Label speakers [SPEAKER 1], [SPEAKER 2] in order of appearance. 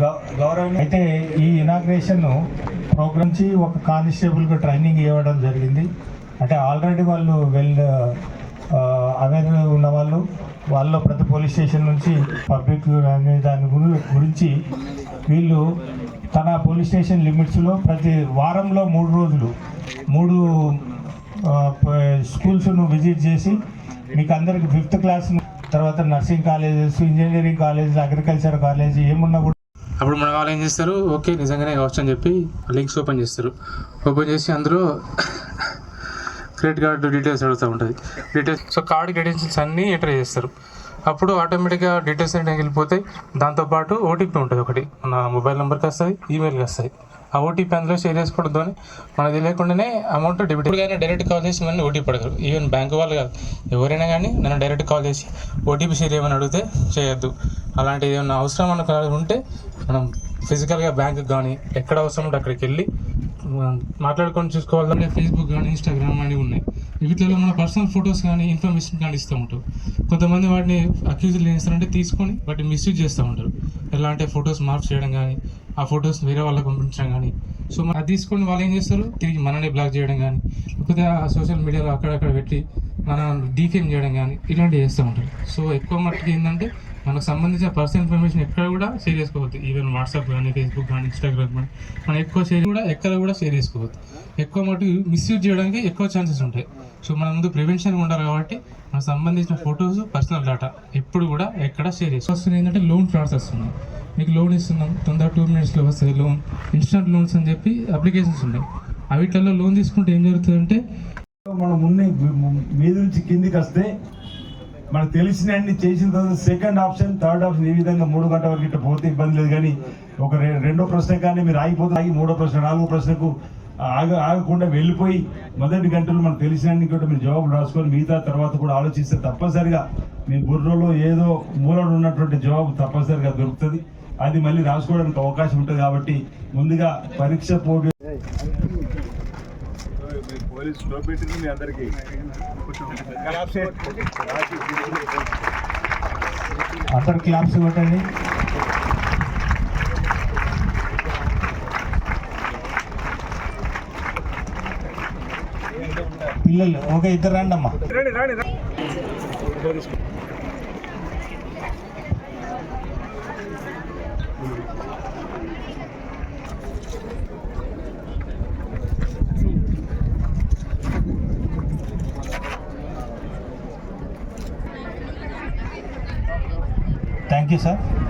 [SPEAKER 1] చెప్పండి.
[SPEAKER 2] అయితే ఈ ఇనాగ్రేషన్ ప్రోగ్రామ్ నుంచి ఒక కానిస్టేబుల్కి ట్రైనింగ్ ఇవ్వడం జరిగింది. అంటే ఆల్రెడీ వాళ్ళు వెల్ అవేర్ ఉన్న వాళ్ళు వాళ్ళు ప్రతి పోలీస్ స్టేషన్ నుంచి పబ్లిక్ అనే దాని గురి- గురించి వీళ్ళు తన పోలీస్ స్టేషన్ లిమిట్స్లో ప్రతి వారంలో మూడు రోజులు మూడు స్కూల్స్ను విజిట్ చేసి మీకు అందరికి ఫిఫ్త్ క్లాస్ తర్వాత nursing colleges engineering colleges agriculture college ఏమున్నా కూడా
[SPEAKER 3] అప్పుడు మన వాళ్ళు ఏం చేస్తారు? ఓకే నిజంగానే కావచ్చు అని చెప్పి లింక్స్ ఓపెన్ చేస్తారు. ఓపెన్ చేసి అందరూ క్రెడిట్ కార్డు డీటెయిల్స్ అడుగుతూ ఉంటుంది. డీటెయిల్స్ సో కార్డ్ క్రెడెన్షియల్స్ అన్నీ ఎంటర్ చేస్తారు. అప్పుడు ఆటోమేటిక్గా డీటెయిల్స్ అన్నీ వెళ్ళిపోతాయి. దాంతోపాటు ఓటీపీ ఉంటుంది ఒకటి. మన మొబైల్ నెంబర్కి వస్తుంది ఈమెయిల్కి వస్తుంది. ఓటీపీ అందులో షేర్ చేసుకోవడంతో మనకు తెలియకుండానే అమౌంట్ డెబిట్ కానీ డైరెక్ట్ కాల్ చేసి మనం ఓటీపీ అడగరు ఈవెన్ బ్యాంక్ వాళ్ళు కాదు. ఎవరైనా కానీ నన్ను డైరెక్ట్ కాల్ చేసి ఓటీపీ షేర్ ఏమైనా అడిగితే చేయొద్దు. అలాంటిది ఏమైనా అవసరం మనకు ఉంటే మనం ఫిజికల్గా బ్యాంకుకి కానీ ఎక్కడ అవసరం ఉంటే అక్కడికి వెళ్ళి మాట్లాడుకొని చూసుకోవాలంటే ఫేస్బుక్ కానీ ఇన్స్టాగ్రామ్ కానీ ఉన్నాయి. వీటిలో మన పర్సనల్ ఫొటోస్ కానీ ఇన్ఫర్మేషన్ కానీ ఇస్తూ ఉంటారు కొంతమంది వాటిని అక్యూజులు చేస్తారంటే తీసుకొని వాటిని మిస్యూజ్ చేస్తూ ఉంటారు. ఎలా అంటే ఫొటోస్ మార్క్ చేయడం కానీ ఆ ఫొటోస్ వేరే వాళ్ళకి పంపించడం కానీ. సో అది తీసుకొని వాళ్ళు ఏం చేస్తారు? తిరిగి మనల్ని బ్లాక్ చేయడం కానీ లేకపోతే ఆ సోషల్ మీడియాలో అక్కడక్కడ పెట్టి మనం డీఫేమ్ చేయడం కానీ ఇలాంటివి చేస్తూ ఉంటారు. సో ఎక్కువ మట్టుకు ఏంటంటే మనకు సంబంధించిన పర్సనల్ ఇన్ఫర్మేషన్ ఎక్కడ కూడా షేర్ చేసుకోవద్దు. ఈవెన్ వాట్సాప్ కానీ ఫేస్బుక్ కానీ ఇన్స్టాగ్రామ్ కానీ మనం ఎక్కువ షేర్ కూడా ఎక్కడ కూడా షేర్ చేసుకోవద్దు. ఎక్కువ మటుకు మిస్యూజ్ చేయడానికి ఎక్కువ ఛాన్సెస్ ఉంటాయి. సో మన ముందు ప్రివెన్షన్ ఉండాలి కాబట్టి మనకు సంబంధించిన ఫొటోస్ పర్సనల్ డేటా ఎప్పుడు కూడా ఎక్కడ షేర్ చేసుకో వస్తుంది ఏంటంటే లోన్ ఫ్రాడ్స్ వస్తున్నాయి మీకు లోన్ ఇస్తున్నాం. తొందర టూ మినిట్స్లో వస్తుంది లోన్ ఇన్స్టెంట్ లోన్స్ అని చెప్పి అప్లికేషన్స్ ఉన్నాయి. అవిట్లలో లోన్ తీసుకుంటే ఏం జరుగుతుందంటే
[SPEAKER 2] మనం ఉన్న మీద నుంచి కిందికి వస్తే మనకు తెలిసిన అన్ని చేసిన తర్వాత సెకండ్ ఆప్షన్ థర్డ్ ఆప్షన్ ఈ విధంగా మూడు గంటల వరకు ఇట్లా పోతే ఇబ్బంది లేదు. కానీ ఒక రె- రెండో ప్రశ్న కానీ మీరు ఆగిపోతే ఆగి మూడో ప్రశ్న నాలుగో ప్రశ్నకు ఆగ ఆగకుండా వెళ్ళిపోయి మొదటి గంటలు మనకు తెలిసిన అన్ని కూడా మీరు జవాబులు రాసుకొని మిగతా తర్వాత కూడా ఆలోచిస్తే తప్పనిసరిగా మీ బుర్రలో ఏదో మూలలో ఉన్నటువంటి జవాబు తప్పనిసరిగా దొరుకుతుంది. అది మళ్ళీ రాసుకోవడానికి అవకాశం ఉంటుంది కాబట్టి ముందుగా పరీక్ష పోటీ
[SPEAKER 1] పోలీస్లో పెట్టింది మీ అందరికి.
[SPEAKER 2] అందరు క్లాప్స్ కొట్టండి. పిల్లలు ఓకే ఇద్దరు రండి అమ్మా
[SPEAKER 1] రండి రండి రండి.
[SPEAKER 2] Thank you sir